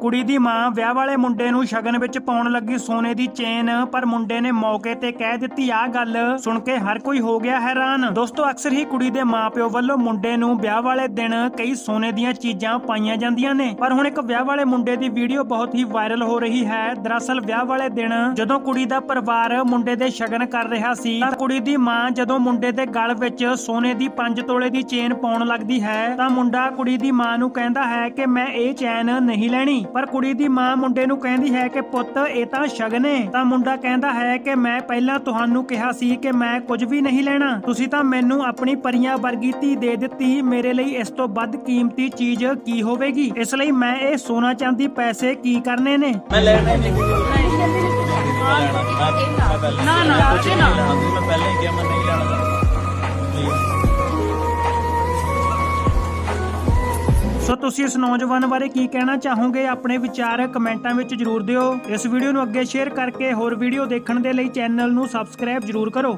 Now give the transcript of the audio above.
ਕੁੜੀ ਦੀ ਮਾਂ ਵਿਆਹ ਵਾਲੇ ਮੁੰਡੇ ਨੂੰ ਸ਼ਗਨ ਵਿੱਚ ਪਾਉਣ ਲੱਗੀ ਸੋਨੇ ਦੀ ਚੇਨ, ਪਰ ਮੁੰਡੇ ਨੇ ਮੌਕੇ ਤੇ ਕਹਿ ਦਿੱਤੀ, ਆਹ ਗੱਲ ਸੁਣ ਕੇ ਹਰ ਕੋਈ ਹੋ ਗਿਆ ਹੈਰਾਨ। ਦੋਸਤੋ, ਅਕਸਰ ਹੀ ਕੁੜੀ ਦੇ ਮਾਪਿਓ ਵੱਲੋਂ ਮੁੰਡੇ ਨੂੰ ਵਿਆਹ ਵਾਲੇ ਦਿਨ ਕਈ ਸੋਨੇ ਦੀਆਂ ਚੀਜ਼ਾਂ ਪਾਈਆਂ ਜਾਂਦੀਆਂ ਨੇ। ਪਰ ਹੁਣ ਇੱਕ ਵਿਆਹ ਵਾਲੇ ਮੁੰਡੇ ਦੀ ਵੀਡੀਓ ਬਹੁਤ ਹੀ ਵਾਇਰਲ ਹੋ ਰਹੀ ਹੈ। ਦਰਅਸਲ, ਵਿਆਹ ਵਾਲੇ ਦਿਨ ਜਦੋਂ ਕੁੜੀ ਦਾ ਪਰਿਵਾਰ ਮੁੰਡੇ ਦੇ ਸ਼ਗਨ ਕਰ ਰਿਹਾ ਸੀ, ਤਾਂ ਕੁੜੀ ਦੀ ਮਾਂ ਜਦੋਂ ਮੁੰਡੇ ਦੇ ਗਲ ਵਿੱਚ ਸੋਨੇ ਦੀ 5 ਤੋਲੇ ਦੀ ਚੇਨ ਪਾਉਣ ਲੱਗਦੀ ਹੈ, ਤਾਂ ਮੁੰਡਾ ਕੁੜੀ ਦੀ ਮਾਂ ਨੂੰ ਕਹਿੰਦਾ ਹੈ ਕਿ, ਮੈਂ ਇਹ ਚੈਨ ਨਹੀਂ ਲੈਣੀ। ਪਰ ਕੁੜੀ ਦੀ ਮਾਂ ਮੁੰਡੇ ਨੂੰ ਕਹਿੰਦੀ ਹੈ ਕਿ ਪੁੱਤ ਇਹ ਤਾਂ ਸ਼ਗਨ ਏ ਤਾਂ ਮੁੰਡਾ ਕਹਿੰਦਾ ਹੈ ਕਿ ਮੈਂ ਪਹਿਲਾਂ ਤੁਹਾਨੂੰ ਕਿਹਾ ਸੀ ਕਿ ਮੈਂ ਕੁਝ ਵੀ ਨਹੀਂ ਲੈਣਾ ਤੁਸੀਂ ਤਾਂ ਮੈਨੂੰ ਆਪਣੀ ਪਰੀਆਂ ਵਰਗੀ ਧੀ ਦੇ ਦਿੱਤੀ ਮੇਰੇ ਲਈ ਇਸ ਤੋਂ ਵੱਧ ਕੀਮਤੀ ਚੀਜ਼ ਕੀ ਹੋਵੇਗੀ ਇਸ ਲਈ ਮੈਂ ਇਹ ਸੋਨਾ ਚਾਂਦੀ ਪੈਸੇ ਕੀ ਕਰਨੇ ਨੇ ਮੈਂ ਲੈਣਾ ਹੀ ਨਹੀਂ ਨਾ ਨਾ ਲੈਣਾ ਮੈਂ ਪਹਿਲਾਂ ਹੀ ਕਿਹਾ ਸੋ ਤੁਸੀਂ ਇਸ ਨੌਜਵਾਨ ਬਾਰੇ ਕੀ ਕਹਿਣਾ ਚਾਹੋਗੇ? ਆਪਣੇ ਵਿਚਾਰ ਕਮੈਂਟਾਂ ਵਿੱਚ ਜਰੂਰ ਦਿਓ। ਇਸ ਵੀਡੀਓ ਨੂੰ ਅੱਗੇ ਸ਼ੇਅਰ ਕਰਕੇ ਹੋਰ ਵੀਡੀਓ ਦੇਖਣ ਦੇ ਲਈ ਚੈਨਲ ਨੂੰ ਸਬਸਕ੍ਰਾਈਬ ਜਰੂਰ ਕਰੋ।